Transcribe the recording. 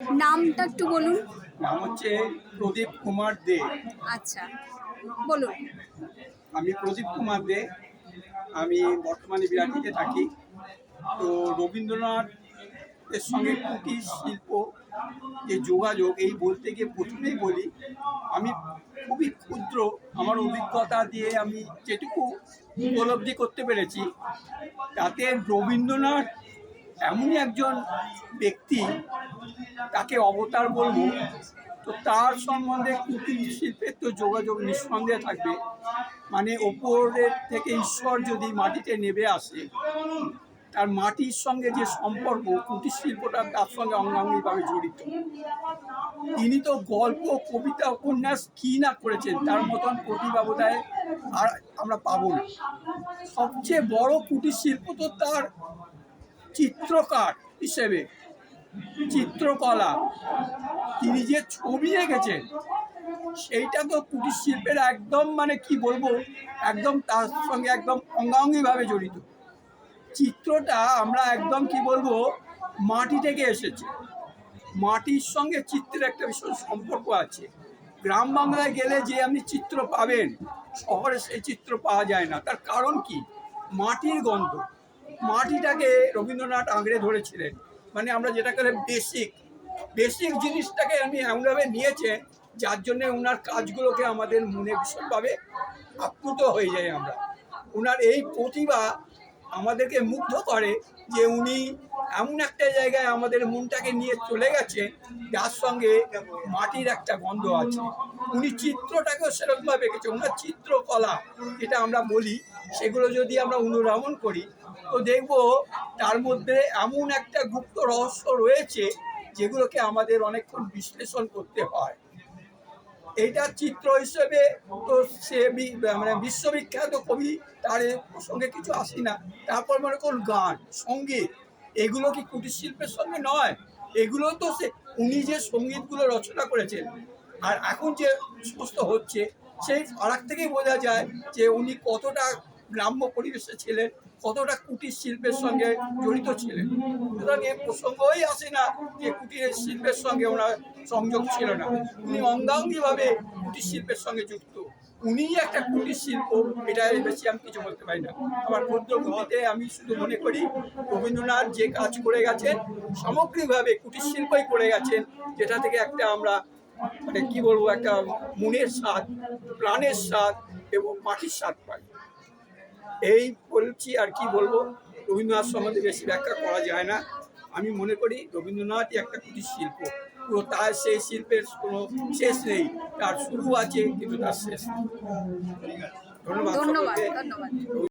নামটা একটু বলুন। নাম হচ্ছে প্রদীপ কুমার দে। আচ্ছা বলুন। আমি প্রদীপ কুমার দে। আমি বর্তমানে বিরাটিতে থাকি। তো রবীন্দ্রনাথ এর সঙ্গে কুটির শিল্প যে যোগাযোগ এই বলতে গিয়ে প্রথমেই বলি আমি খুবই ক্ষুদ্র। আমার অভিজ্ঞতা দিয়ে আমি যেটুকু উপলব্ধি করতে পেরেছি তাতে রবীন্দ্রনাথ এমনই একজন ব্যক্তি তাকে অবতার বলব। তো তার সম্বন্ধে কুটির শিল্পের তো যোগাযোগ নিঃসন্দেহে থাকবে। মানে ওপরের থেকে ঈশ্বর যদি মাটিতে নেমে আসে, তার মাটির সঙ্গে যে সম্পর্ক কুটির শিল্পটা তার সঙ্গে অঙ্গাঙ্গিভাবে জড়িত। তিনি তো গল্প, কবিতা, উপন্যাস কী না করেছেন, তার মতন প্রতিভা আর আমরা পাবো না। সবচেয়ে বড় কুটির শিল্প তো তার চিত্রকার হিসেবে, চিত্রকলা। তিনি যে ছবি এঁকেছেন, সেইটা তো কুটির শিল্পের একদম মানে কি বলব, একদম তার সঙ্গে একদম অঙ্গাঙ্গিভাবে জড়িত। চিত্রটা আমরা একদম কি বলব, মাটি থেকে এসেছে। মাটির সঙ্গে চিত্রের একটা ভীষণ সম্পর্ক আছে। গ্রাম বাংলায় গেলে যে আপনি চিত্র পাবেন, শহরে সেই চিত্র পাওয়া যায় না। তার কারণ কি? মাটির গন্ধ। মাটিটাকে রবীন্দ্রনাথ আঁকড়ে ধরেছিলেন। মানে আমরা যেটা করে বেসিক বেসিক জিনিসটাকে আমি এমনভাবে নিয়েছে যার জন্য ওনার কাজগুলোকে আমাদের মনে ভীষণভাবে আপ্লুত হয়ে যায় আমরা। ওনার এই প্রতিভা আমাদেরকে মুগ্ধ করে যে উনি এমন একটা জায়গায় আমাদের মনটাকে নিয়ে চলে গেছে, যার সঙ্গে মাটির একটা গন্ধ আছে। উনি চিত্রটাকেও সেরকমভাবে এঁকেছে ওনার চিত্রকলা যেটা আমরা বলি, সেগুলো যদি আমরা অনুধাবন করি, তো দেখব তার মধ্যে এমন একটা গুপ্ত রহস্য রয়েছে যেগুলোকে আমাদের অনেকক্ষণ বিশ্লেষণ করতে হয়। এইটা চিত্র হিসেবে তো সে মানে বিশ্ববিখ্যাত কবি তার সঙ্গে কিছু আসি না। তারপর মনে করুন গান, সংগীত, এগুলো কি কুটির শিল্পের সঙ্গে নয়? এগুলো তো সে, উনি যে সঙ্গীতগুলো রচনা করেছেন, আর এখন যে সমস্ত হচ্ছে, সেই ফারাক থেকেই বোঝা যায় যে উনি কতটা গ্রাম্য পরিবেশে ছিলেন, কতটা কুটির শিল্পের সঙ্গে জড়িত ছিলেন। সুতরাং এ প্রসঙ্গই আসে না যে কুটির শিল্পের সঙ্গে ওনার সংযোগ ছিল না। উনি অঙ্গাঙ্গিভাবে কুটির শিল্পের সঙ্গে যুক্ত। উনিই একটা কুটির শিল্প, এটা বেশি আমি কিছু বলতে পারি না। আমার ক্ষুদ্র বুদ্ধিতে আমি শুধু মনে করি, রবীন্দ্রনাথ যে কাজ করে গেছেন, সামগ্রিকভাবে কুটির শিল্পই করে গেছেন, যেটা থেকে একটা আমরা মানে কি বলব, একটা মনের স্বাদ, প্রাণের স্বাদ এবং মাটির স্বাদ পাই। এই বলছি আর কি বলব রবীন্দ্রনাথ সম্বন্ধে বেশি ব্যাখ্যা করা যায় না। আমি মনে করি রবীন্দ্রনাথই একটা কুটির শিল্প। পুরো তার সেই শিল্পের কোনো শেষ নেই। তার শুরু আছে কিন্তু তার শেষ নেই। ধন্যবাদ ধন্যবাদ ধন্যবাদ।